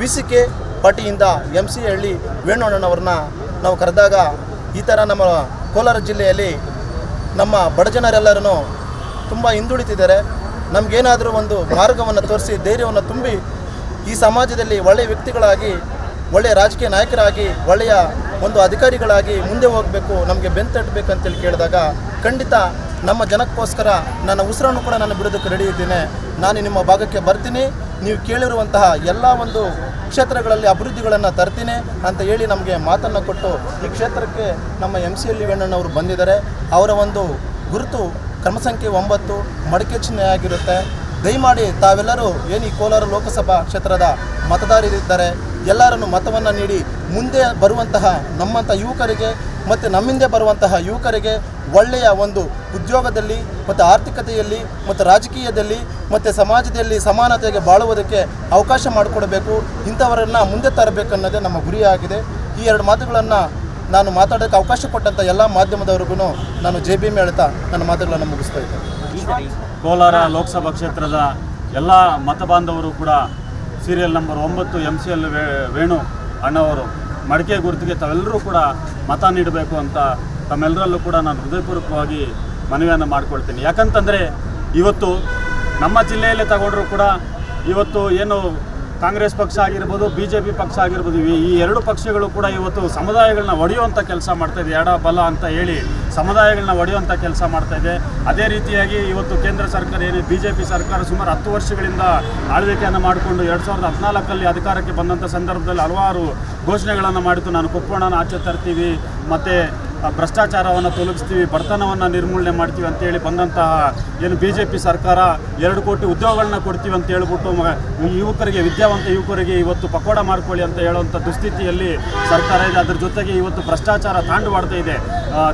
ವಿ ಸಿ ಕೆ ಪಾರ್ಟಿಯಿಂದ ಎಂ ಸಿ ಹಳ್ಳಿ ವೇಣುಣ್ಣನವ್ರನ್ನ ನಾವು ಕರೆದಾಗ ಈ ಥರ ನಮ್ಮ ಕೋಲಾರ ಜಿಲ್ಲೆಯಲ್ಲಿ ನಮ್ಮ ಬಡ ಜನರೆಲ್ಲರೂ ತುಂಬ ಹಿಂದುಳಿತಿದ್ದಾರೆ. ನಮಗೇನಾದರೂ ಒಂದು ಮಾರ್ಗವನ್ನು ತೋರಿಸಿ, ಧೈರ್ಯವನ್ನು ತುಂಬಿ ಈ ಸಮಾಜದಲ್ಲಿ ಒಳ್ಳೆಯ ವ್ಯಕ್ತಿಗಳಾಗಿ, ಒಳ್ಳೆಯ ರಾಜಕೀಯ ನಾಯಕರಾಗಿ, ಒಳ್ಳೆಯ ಒಂದು ಅಧಿಕಾರಿಗಳಾಗಿ ಮುಂದೆ ಹೋಗಬೇಕು, ನಮಗೆ ಬೆಂತಟ್ಟಬೇಕಂತೇಳಿ ಕೇಳಿದಾಗ ಖಂಡಿತ ನಮ್ಮ ಜನಕ್ಕೋಸ್ಕರ ನನ್ನ ಉಸಿರನ್ನು ಕೂಡ ನಾನು ಬಿಡೋದಕ್ಕೆ ರೆಡಿ ಇದ್ದೇನೆ. ನಾನು ನಿಮ್ಮ ಭಾಗಕ್ಕೆ ಬರ್ತೀನಿ. ನೀವು ಕೇಳಿರುವಂತಹ ಎಲ್ಲ ಒಂದು ಕ್ಷೇತ್ರಗಳಲ್ಲಿ ಅಭಿವೃದ್ಧಿಗಳನ್ನು ತರ್ತೀನಿ ಅಂತ ಹೇಳಿ ನಮಗೆ ಮಾತನ್ನು ಕೊಟ್ಟು ಈ ಕ್ಷೇತ್ರಕ್ಕೆ ನಮ್ಮ ಎಂ ಸಿ ಎಲ್ ಅವರು ಬಂದಿದ್ದಾರೆ, ಅವರ ಒಂದು ಗುರುತು ಕ್ರಮಸಂಖ್ಯೆ ಒಂಬತ್ತು, ಮಡಿಕೆ ಚಿಹ್ನೆ ಆಗಿರುತ್ತೆ. ದಯಮಾಡಿ ತಾವೆಲ್ಲರೂ ಏನು ಈ ಕೋಲಾರ ಲೋಕಸಭಾ ಕ್ಷೇತ್ರದ ಮತದಾರರಿದ್ದಾರೆ, ಎಲ್ಲರನ್ನು ಮತವನ್ನು ನೀಡಿ ಮುಂದೆ ಬರುವಂತಹ ನಮ್ಮಂಥ ಯುವಕರಿಗೆ ಮತ್ತು ನಮ್ಮಿಂದೆ ಬರುವಂತಹ ಯುವಕರಿಗೆ ಒಳ್ಳೆಯ ಒಂದು ಉದ್ಯೋಗದಲ್ಲಿ ಮತ್ತು ಆರ್ಥಿಕತೆಯಲ್ಲಿ ಮತ್ತು ರಾಜಕೀಯದಲ್ಲಿ ಮತ್ತು ಸಮಾಜದಲ್ಲಿ ಸಮಾನತೆಗೆ ಬಾಳುವುದಕ್ಕೆ ಅವಕಾಶ ಮಾಡಿಕೊಡಬೇಕು, ಇಂಥವರನ್ನು ಮುಂದೆ ತರಬೇಕನ್ನೋದೇ ನಮ್ಮ ಗುರಿಯಾಗಿದೆ ಈ ಎರಡು ಮಾತುಗಳನ್ನು ನಾನು ಮಾತಾಡೋಕ್ಕೆ ಅವಕಾಶ ಕೊಟ್ಟಂಥ ಎಲ್ಲ ಮಾಧ್ಯಮದವರಿಗೂ ನಾನು ಜೆ ಬಿ ಹೇಳ್ತಾ ನನ್ನ ಮಾತುಗಳನ್ನು ಮುಗಿಸ್ತಾ ಇದ್ದೆ ಕೋಲಾರ ಲೋಕಸಭಾ ಕ್ಷೇತ್ರದ ಎಲ್ಲ ಮತಬಾಂಧವರು ಕೂಡ ಸೀರಿಯಲ್ ನಂಬರ್ ಒಂಬತ್ತು ಎಂ ಸಿ ಎಲ್ ವೇಣು ಅಣ್ಣವರು ಮಡಿಕೆ ಗುರುತಿಗೆ ತಾವೆಲ್ಲರೂ ಕೂಡ ಮತ ನೀಡಬೇಕು ಅಂತ ತಮ್ಮೆಲ್ಲರಲ್ಲೂ ಕೂಡ ನಾನು ಹೃದಯಪೂರ್ವಕವಾಗಿ ಮನವಿಯನ್ನು ಮಾಡಿಕೊಳ್ತೀನಿ. ಯಾಕಂತಂದರೆ ಇವತ್ತು ನಮ್ಮ ಜಿಲ್ಲೆಯಲ್ಲೇ ತಗೊಂಡರೂ ಕೂಡ ಇವತ್ತು ಏನು ಕಾಂಗ್ರೆಸ್ ಪಕ್ಷ ಆಗಿರ್ಬೋದು ಬಿ ಜೆ ಪಿ ಪಕ್ಷ ಆಗಿರ್ಬೋದು, ಈ ಎರಡು ಪಕ್ಷಗಳು ಕೂಡ ಇವತ್ತು ಸಮುದಾಯಗಳನ್ನ ಒಡೆಯುವಂಥ ಕೆಲಸ ಮಾಡ್ತಾ ಇದೆ. ಎಡ, ಬಲ ಅಂತ ಹೇಳಿ ಸಮುದಾಯಗಳನ್ನ ಒಡೆಯುವಂಥ ಕೆಲಸ ಮಾಡ್ತಾ ಇದೆ. ಅದೇ ರೀತಿಯಾಗಿ ಇವತ್ತು ಕೇಂದ್ರ ಸರ್ಕಾರ ಏನು ಬಿ ಜೆ ಪಿ ಸರ್ಕಾರ ಸುಮಾರು ಹತ್ತು ವರ್ಷಗಳಿಂದ ಆಳ್ವಿಕೆಯನ್ನು ಮಾಡಿಕೊಂಡು ಎರಡು ಸಾವಿರದ ಹದಿನಾಲ್ಕಲ್ಲಿ ಅಧಿಕಾರಕ್ಕೆ ಬಂದಂಥ ಸಂದರ್ಭದಲ್ಲಿ ಹಲವಾರು ಘೋಷಣೆಗಳನ್ನು ಮಾಡಿತು ನಾನು ಕೊಪ್ಪಳನ ಆಚೆ ತರ್ತೀವಿ. ಮತ್ತು ಭ್ರಷ್ಟಾಚಾರವನ್ನು ತೊಲಗಿಸ್ತೀವಿ, ಬಡತನವನ್ನು ನಿರ್ಮೂಲನೆ ಮಾಡ್ತೀವಿ ಅಂತೇಳಿ ಬಂದಂತಹ ಏನು ಬಿ ಜೆ ಪಿ ಸರ್ಕಾರ ಎರಡು ಕೋಟಿ ಉದ್ಯೋಗಗಳನ್ನ ಕೊಡ್ತೀವಿ ಅಂತ ಹೇಳ್ಬಿಟ್ಟು ಯುವಕರಿಗೆ, ವಿದ್ಯಾವಂತ ಯುವಕರಿಗೆ ಇವತ್ತು ಪಕೋಡ ಮಾಡ್ಕೊಳ್ಳಿ ಅಂತ ಹೇಳುವಂಥ ದುಸ್ಥಿತಿಯಲ್ಲಿ ಸರ್ಕಾರ ಇದೆ. ಅದ್ರ ಜೊತೆಗೆ ಇವತ್ತು ಭ್ರಷ್ಟಾಚಾರ ತಾಂಡವಾಡ್ತಾ ಇದೆ.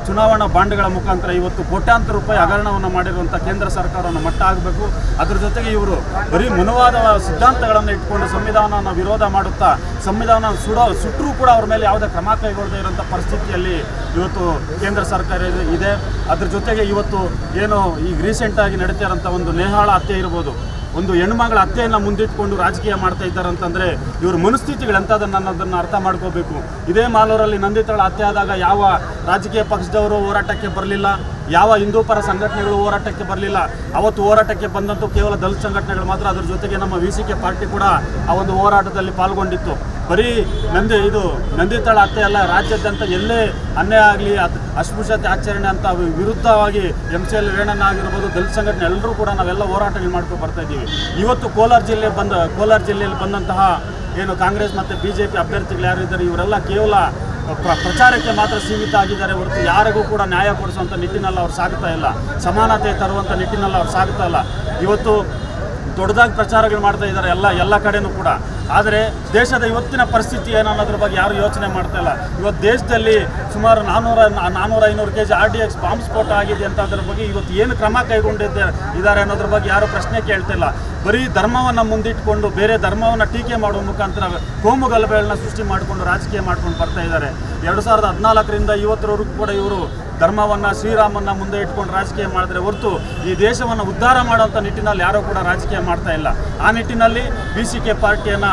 ಚುನಾವಣಾ ಬಾಂಡ್ಗಳ ಮುಖಾಂತರ ಇವತ್ತು ಕೋಟ್ಯಾಂತರ ರೂಪಾಯಿ ಹಗರಣವನ್ನು ಮಾಡಿರುವಂಥ ಕೇಂದ್ರ ಸರ್ಕಾರವನ್ನು ಮಟ್ಟ ಆಗಬೇಕು. ಅದ್ರ ಜೊತೆಗೆ ಇವರು ಬರೀ ಮನುವಾದ ಸಿದ್ಧಾಂತಗಳನ್ನು ಇಟ್ಕೊಂಡು ಸಂವಿಧಾನವನ್ನು ವಿರೋಧ ಮಾಡುತ್ತಾ, ಸಂವಿಧಾನ ಸುಡೋ ಸುಟ್ಟರೂ ಕೂಡ ಅವ್ರ ಮೇಲೆ ಯಾವುದೇ ಕ್ರಮ ಕೈಗೊಳ್ಳದೇ ಇರುವಂಥ ಪರಿಸ್ಥಿತಿಯಲ್ಲಿ ಇವತ್ತು ಕೇಂದ್ರ ಸರ್ಕಾರ ಇದೆ- ಅದ್ರ ಜೊತೆಗೆ ಇವತ್ತು ಏನು ಈಗ ರೀಸೆಂಟಾಗಿ ನಡೀತಾ ಇರೋಂಥ ಒಂದು ನೇಹಾಳ ಹತ್ಯೆ ಇರ್ಬೋದು. ಒಂದು ಹೆಣ್ಮಗಳ ಹತ್ಯೆಯನ್ನು ಮುಂದಿಟ್ಕೊಂಡು ರಾಜಕೀಯ ಮಾಡ್ತಾ ಇದ್ದಾರೆ ಅಂತಂದರೆ ಇವ್ರ ಮನಸ್ಥಿತಿಗಳು ಎಂಥದನ್ನು ಅನ್ನೋದನ್ನು ಅರ್ಥ ಮಾಡ್ಕೋಬೇಕು. ಇದೇ ಮಾಲೂರಲ್ಲಿ ನಂದಿತಾಳ ಹತ್ಯೆ ಆದಾಗ ಯಾವ ರಾಜಕೀಯ ಪಕ್ಷದವರು ಹೋರಾಟಕ್ಕೆ ಬರಲಿಲ್ಲ, ಯಾವ ಹಿಂದೂ ಪರ ಸಂಘಟನೆಗಳು ಹೋರಾಟಕ್ಕೆ ಬರಲಿಲ್ಲ, ಅವತ್ತು ಹೋರಾಟಕ್ಕೆ ಬಂದಂತೂ ಕೇವಲ ದಲಿತ ಸಂಘಟನೆಗಳು ಮಾತ್ರ, ಅದ್ರ ಜೊತೆಗೆ ನಮ್ಮ ವಿ ಪಾರ್ಟಿ ಕೂಡ ಆ ಒಂದು ಹೋರಾಟದಲ್ಲಿ ಪಾಲ್ಗೊಂಡಿತ್ತು. ಬರೀ ನಂದಿ, ಇದು ನಂದಿ ತಾಳ ಅತ್ತೆ ಅಲ್ಲ, ರಾಜ್ಯಾದ್ಯಂತ ಎಲ್ಲೇ ಅನ್ಯಾಯ ಆಗಲಿ ಅಸ್ಪೃಶ್ಯತೆ, ಆಚರಣೆ ಅಂತ ವಿರುದ್ಧವಾಗಿ ಎಂ ಸಿ ಎಲ್ ರೇಣಣ್ಣ ಆಗಿರ್ಬೋದು, ದಲಿತ ಸಂಘಟನೆ ಎಲ್ಲರೂ ಕೂಡ ನಾವೆಲ್ಲ ಹೋರಾಟಗಳು ಮಾಡ್ಕೊಂಡು ಬರ್ತಾ ಇದ್ದೀವಿ. ಇವತ್ತು ಕೋಲಾರ ಜಿಲ್ಲೆ ಬಂದ, ಕೋಲಾರ ಜಿಲ್ಲೆಯಲ್ಲಿ ಬಂದಂತಹ ಏನು ಕಾಂಗ್ರೆಸ್ ಮತ್ತು ಬಿ ಜೆ ಪಿ ಅಭ್ಯರ್ಥಿಗಳು ಯಾರು ಇದ್ದಾರೆ, ಇವರೆಲ್ಲ ಕೇವಲ ಪ್ರ- ಪ್ರಚಾರಕ್ಕೆ ಮಾತ್ರ ಸೀಮಿತ ಆಗಿದ್ದಾರೆ ಹೊರತು ಯಾರಿಗೂ ಕೂಡ ನ್ಯಾಯ ಕೊಡಿಸುವಂಥ ನಿಟ್ಟಿನಲ್ಲಿ ಅವ್ರು ಸಾಗ್ತಾ ಇಲ್ಲ. ಸಮಾನತೆ ತರುವಂಥ ನಿಟ್ಟಿನಲ್ಲಿ ಅವ್ರು ಸಾಗ್ತಾ ಇಲ್ಲ. ಇವತ್ತು ದೊಡ್ಡದಾಗಿ ಪ್ರಚಾರಗಳು ಮಾಡ್ತಾ ಇದ್ದಾರೆ ಎಲ್ಲ ಎಲ್ಲ ಕಡೆಯೂ ಕೂಡ. ಆದರೆ ದೇಶದ ಇವತ್ತಿನ ಪರಿಸ್ಥಿತಿ ಏನು ಅನ್ನೋದ್ರ ಬಗ್ಗೆ ಯಾರು ಯೋಚನೆ ಮಾಡ್ತಾ ಇಲ್ಲ. ಇವತ್ತು ದೇಶದಲ್ಲಿ ಸುಮಾರು ನಾನ್ನೂರ ನಾನ್ನೂರ ಐನೂರು K G R D X bomb ಸ್ಫೋಟ ಆಗಿದೆ ಅಂತ ಅದ್ರ ಬಗ್ಗೆ ಇವತ್ತು ಏನು ಕ್ರಮ ಕೈಗೊಂಡಿದ್ದೆ ಇದ್ದಾರೆ ಅನ್ನೋದ್ರ ಬಗ್ಗೆ ಯಾರು ಪ್ರಶ್ನೆ ಕೇಳ್ತಿಲ್ಲ ಬರೀ ಧರ್ಮವನ್ನು ಮುಂದಿಟ್ಕೊಂಡು ಬೇರೆ ಧರ್ಮವನ್ನು ಟೀಕೆ ಮಾಡುವ ಮುಖಾಂತರ ಕೋಮು ಗಲಭೆಗಳನ್ನ ಸೃಷ್ಟಿ ಮಾಡಿಕೊಂಡು ರಾಜಕೀಯ ಮಾಡ್ಕೊಂಡು ಬರ್ತಾ ಇದ್ದಾರೆ. ಎರಡು ಸಾವಿರದ ಹದಿನಾಲ್ಕರಿಂದ ಇವತ್ತರವರೆಗೂ ಕೂಡ ಇವರು ಧರ್ಮವನ್ನು, ಶ್ರೀರಾಮನ್ನ ಮುಂದೆ ಇಟ್ಕೊಂಡು ರಾಜಕೀಯ ಮಾಡಿದ್ರೆ ಹೊರತು ಈ ದೇಶವನ್ನು ಉದ್ಧಾರ ಮಾಡುವಂಥ ನಿಟ್ಟಿನಲ್ಲಿ ಯಾರೂ ಕೂಡ ರಾಜಕೀಯ ಮಾಡ್ತಾ ಇಲ್ಲ. ಆ ನಿಟ್ಟಿನಲ್ಲಿ ಬಿ ಸಿ ಕೆ ಪಾರ್ಟಿಯನ್ನು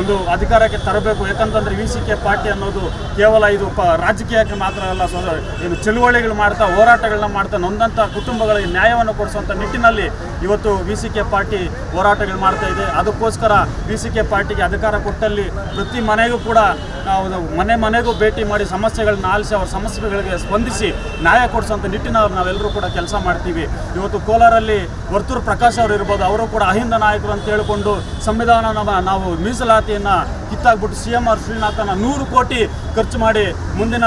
ಒಂದು ಅಧಿಕಾರಕ್ಕೆ ತರಬೇಕು. ಯಾಕಂತಂದ್ರೆ ವಿ ಸಿ ಕೆ ಪಾರ್ಟಿ ಅನ್ನೋದು ಕೇವಲ ಇದು ಪ ರಾಜಕೀಯಕ್ಕೆ ಮಾತ್ರ ಅಲ್ಲ ಏನು ಚಳುವಳಿಗಳು ಮಾಡ್ತಾ, ಹೋರಾಟಗಳನ್ನ ಮಾಡ್ತಾ ನೊಂದಂಥ ಕುಟುಂಬಗಳಿಗೆ ನ್ಯಾಯವನ್ನು ಕೊಡಿಸುವಂಥ ನಿಟ್ಟಿನಲ್ಲಿ ಇವತ್ತು ವಿ ಸಿ ಕೆ ಪಾರ್ಟಿ ಹೋರಾಟಗಳು ಮಾಡ್ತಾ ಇದೆ. ಅದಕ್ಕೋಸ್ಕರ ವಿ ಸಿ ಕೆ ಪಾರ್ಟಿಗೆ ಅಧಿಕಾರ ಕೊಟ್ಟಲ್ಲಿ ಪ್ರತಿ ಮನೆಗೂ ಕೂಡ ಮನೆ ಮನೆಗೂ ಭೇಟಿ ಮಾಡಿ ಸಮಸ್ಯೆಗಳನ್ನ ಆಲಿಸಿ, ಅವ್ರ ಸಮಸ್ಯೆಗಳಿಗೆ ಸ್ಪಂದಿಸಿ ನ್ಯಾಯ ಕೊಡಿಸುವಂತ ನಿಟ್ಟಿನಲ್ಲಿ ನಾವೆಲ್ಲರೂ ಕೂಡ ಕೆಲಸ ಮಾಡ್ತೀವಿ. ಇವತ್ತು ಕೋಲಾರಲ್ಲಿ ವರ್ತೂರು ಪ್ರಕಾಶ್ ಅವರು ಇರ್ಬೋದು, ಅವರು ಕೂಡ ಅಹಿಂದ ನಾಯಕರು ಅಂತ ಹೇಳಿಕೊಂಡು ಸಂವಿಧಾನ ನಾವು ನಾವು ಮೀಸಲಾತಿಯನ್ನು ಕಿತ್ತಾಕ್ಬಿಟ್ಟು ಸಿ ಎಂ ಆರ್ ಶ್ರೀನಾಥನ ನೂರು ಕೋಟಿ ಖರ್ಚು ಮಾಡಿ ಮುಂದಿನ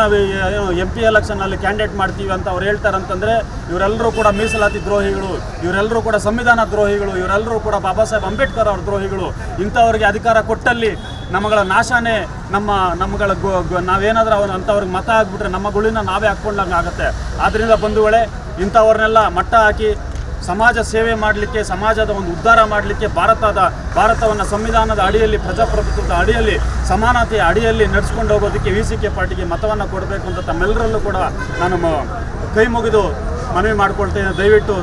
ಎಂ ಪಿ ಎಲೆಕ್ಷನ್ನಲ್ಲಿ ಕ್ಯಾಂಡಿಡೇಟ್ ಮಾಡ್ತೀವಿ ಅಂತ ಅವ್ರು ಹೇಳ್ತಾರೆ ಅಂತಂದರೆ ಇವರೆಲ್ಲರೂ ಕೂಡ ಮೀಸಲಾತಿ ದ್ರೋಹಿಗಳು, ಇವರೆಲ್ಲರೂ ಕೂಡ ಸಂವಿಧಾನ ದ್ರೋಹಿಗಳು, ಇವರೆಲ್ಲರೂ ಕೂಡ ಬಾಬಾ ಸಾಹೇಬ್ ಅಂಬೇಡ್ಕರ್ ಅವ್ರ ದ್ರೋಹಿಗಳು, ಇಂಥವ್ರಿಗೆ ಅಧಿಕಾರ ಕೊಟ್ಟಲ್ಲಿ ನಮ್ಮಗಳ ನಾಶನೇ ನಮ್ಮ, ನಮ್ಮಗಳ ಗೋ ನಾವೇನಾದರೂ ಅವನು ಅಂಥವ್ರಿಗೆ ಮತ ಹಾಕ್ಬಿಟ್ರೆ ನಮ್ಮ ಗುಳಿನ ನಾವೇ ಹಾಕ್ಕೊಂಡಂಗೆ ಆಗುತ್ತೆ ಆದ್ದರಿಂದ ಬಂಧುಗಳೇ, ಇಂಥವ್ರನ್ನೆಲ್ಲ ಮಟ್ಟ ಹಾಕಿ ಸಮಾಜ ಸೇವೆ ಮಾಡಲಿಕ್ಕೆ, ಸಮಾಜದ ಒಂದು ಉದ್ಧಾರ ಮಾಡಲಿಕ್ಕೆ ಭಾರತದ, ಭಾರತವನ್ನು ಸಂವಿಧಾನದ ಅಡಿಯಲ್ಲಿ, ಪ್ರಜಾಪ್ರಭುತ್ವದ ಅಡಿಯಲ್ಲಿ, ಸಮಾನತೆಯ ಅಡಿಯಲ್ಲಿ ನಡೆಸ್ಕೊಂಡು ಹೋಗೋದಕ್ಕೆ ವಿ ಸಿ ಕೆ ಪಾರ್ಟಿಗೆ ಮತವನ್ನು ಕೊಡಬೇಕು ಅಂತ ತಮ್ಮೆಲ್ಲರಲ್ಲೂ ಕೂಡ ನಾನು ಕೈ ಮುಗಿದು ಮನವಿ ಮಾಡಿಕೊಳ್ತೇನೆ. ದಯವಿಟ್ಟು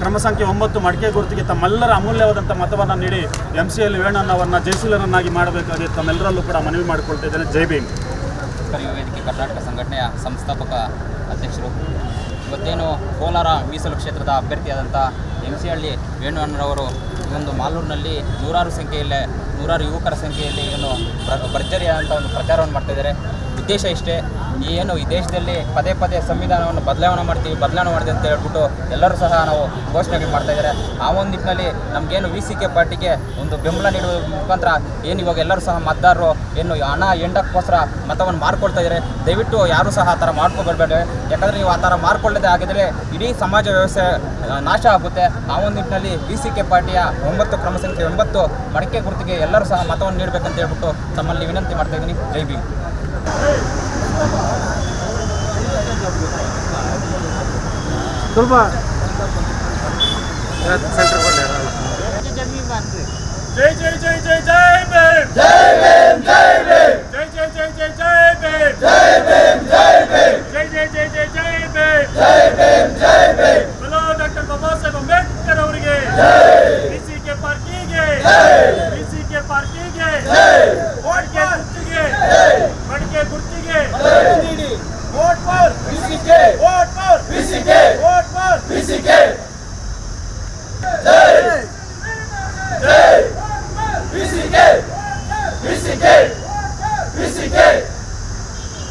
ಕ್ರಮ ಸಂಖ್ಯೆ ಒಂಬತ್ತು ಮಡಿಕೆ ಗುರುತಿಗೆ ತಮ್ಮೆಲ್ಲರ ಅಮೂಲ್ಯವಾದಂಥ ಮತವನ್ನು ನೀಡಿ, ಎಂ ಸಿ ಎಲ್ ವೇಣಣ್ಣವರನ್ನ ಜಯಶೀಲರನ್ನಾಗಿ ಮಾಡಬೇಕಾಗಿ ತಮ್ಮೆಲ್ಲರಲ್ಲೂ ಕೂಡ ಮನವಿ ಮಾಡಿಕೊಳ್ತಾ ಇದ್ದೇನೆ. ಜೈ ಭೀಮ್. ಕರ್ನಾಟಕ ಸಂಘಟನೆಯ ಸಂಸ್ಥಾಪಕ ಅಧ್ಯಕ್ಷರು ಇವತ್ತೇನು ಕೋಲಾರ ಮೀಸಲು ಕ್ಷೇತ್ರದ ಅಭ್ಯರ್ಥಿಯಾದಂಥ ಎಂ ಸಿ ಹಳ್ಳಿ ವೇಣು ಅಣ್ಣರವರು ಈ ಒಂದು ಮಾಲೂರಿನಲ್ಲಿ ನೂರಾರು ಸಂಖ್ಯೆಯಲ್ಲೇ, ನೂರಾರು ಯುವಕರ ಸಂಖ್ಯೆಯಲ್ಲಿ ಏನು ಭರ್ಜರಿಯಾದಂಥ ಒಂದು ಪ್ರಚಾರವನ್ನು ಮಾಡ್ತಾಯಿದ್ದಾರೆ ಉದ್ದೇಶ ಇಷ್ಟೇ ಏನು ಈ ದೇಶದಲ್ಲಿ ಪದೇ ಪದೇ ಸಂವಿಧಾನವನ್ನು ಬದಲಾವಣೆ ಮಾಡ್ತೀವಿ, ಬದಲಾವಣೆ ಮಾಡಿದೆ ಅಂತ ಹೇಳ್ಬಿಟ್ಟು ಎಲ್ಲರೂ ಸಹ ನಾವು ಘೋಷಣೆಗಳು ಮಾಡ್ತಾ ಇದ್ದಾರೆ. ಆ ಒಂದು ನಿಟ್ಟಿನಲ್ಲಿ ನಮಗೇನು ವಿ ಸಿ ಕೆ ಪಾರ್ಟಿಗೆ ಒಂದು ಬೆಂಬಲ ನೀಡುವ ಮುಖಾಂತರ ಏನು ಇವಾಗ ಎಲ್ಲರೂ ಸಹ ಮತದಾರರು ಏನು ಹಣ ಎಂಡಕ್ಕೋಸ್ಕರ ಮತವನ್ನು ಮಾರ್ಕೊಳ್ತಾ ಇದ್ದಾರೆ. ದಯವಿಟ್ಟು ಯಾರೂ ಸಹ ಆ ಥರ ಮಾಡ್ಕೊಬರ್ಬೇಡ. ಯಾಕಂದರೆ ನೀವು ಆ ಥರ ಮಾರ್ಕೊಳ್ಳದೆ ಆಗಿದ್ರೆ ಇಡೀ ಸಮಾಜ ವ್ಯವಸ್ಥೆ ನಾಶ ಆಗುತ್ತೆ. ಆ ಒಂದು ನಿಟ್ಟಿನಲ್ಲಿ ವಿ ಸಿ ಕೆ ಪಾರ್ಟಿಯ ಒಂಬತ್ತು ಕ್ರಮ ಸಂಖ್ಯೆ, ಒಂಬತ್ತು ಮಡಿಕೆ ಗುರುತಿಗೆ ಎಲ್ಲರೂ ಸಹ ಮತವನ್ನು ನೀಡಬೇಕಂತ ಹೇಳ್ಬಿಟ್ಟು ತಮ್ಮಲ್ಲಿ ವಿನಂತಿ ಮಾಡ್ತಾ ಇದ್ದೀನಿ. ಜೈ ಭೀಮ್ ಜೈ ಜೈ ಜೈ ಜೈ ಜೈ ಭೀಮ್ ಜೈ ಭೀಮ್ ಜೈ ಭೀಮ್ ಜೈ ಜೈ ಜೈ ಜೈ ಜೈ ಭೀಮ್ ಜೈ ಭೀಮ್ ಜೈ ಭೀಮ್ ಜೈ ಜೈ ಜೈ ಜೈ ಜೈ ಭೀಮ್ ಜೈ ಭೀಮ್ ಜೈ ಭೀಮ್